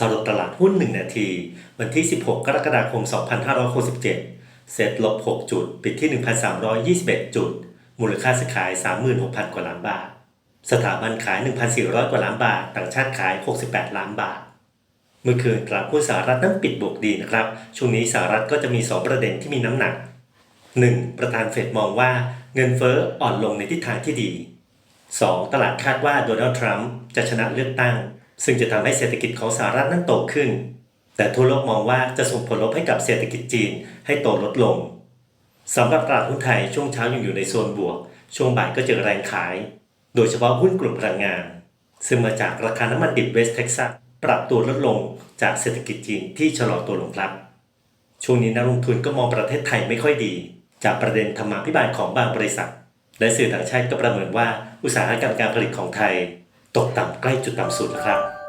สรุปตลาดหุ้น 1 นาที วันที่ 16 กรกฎาคม 2567 เซ็ตลบ 6 จุด ปิดที่ 1,321 จุด มูลค่าซื้อขาย 36,000 กว่าล้านบาท สถาบันขาย 1,400 กว่าล้านบาท ต่างชาติขาย 68 ล้านบาท เมื่อคืนตลาดหุ้นสหรัฐนั้นปิดบวกดีนะครับ ช่วงนี้สหรัฐก็จะมี 2 ประเด็นที่มีน้ำหนัก 1. ประธานเฟดมองว่าเงินเฟ้ออ่อนลงในทิศทางที่ดี 2. ตลาดคาดว่าโดนัลด์ทรัมป์จะชนะเลือกตั้ง ซึ่งจะทำให้เศรษฐกิจของสหรัฐนั้นโตขึ้น แต่ทั่วโลกมองว่าจะส่งผลลบให้กับเศรษฐกิจจีนให้โตลดลงสำหรับตลาดหุ้นไทยช่วงเช้ายังอยู่ในโซนบวก ช่วงบ่ายก็เจอแรงขาย โดยเฉพาะหุ้นกลุ่มพลังงาน ซึ่งมาจากราคาน้ำมันดิบเวสเท็กซัสปรับตัวลดลงจากเศรษฐกิจจีนที่ชะลอตัวลงครับ ช่วงนี้นักลงทุนก็มองประเทศไทยไม่ค่อยดี จากประเด็นธรรมาภิบาลของบางบริษัท และสื่อต่างชาติก็ประเมินว่าอุตสาหกรรมการผลิตของไทย ตกต่ำใกล้จุดต่ำสุดแล้วครับ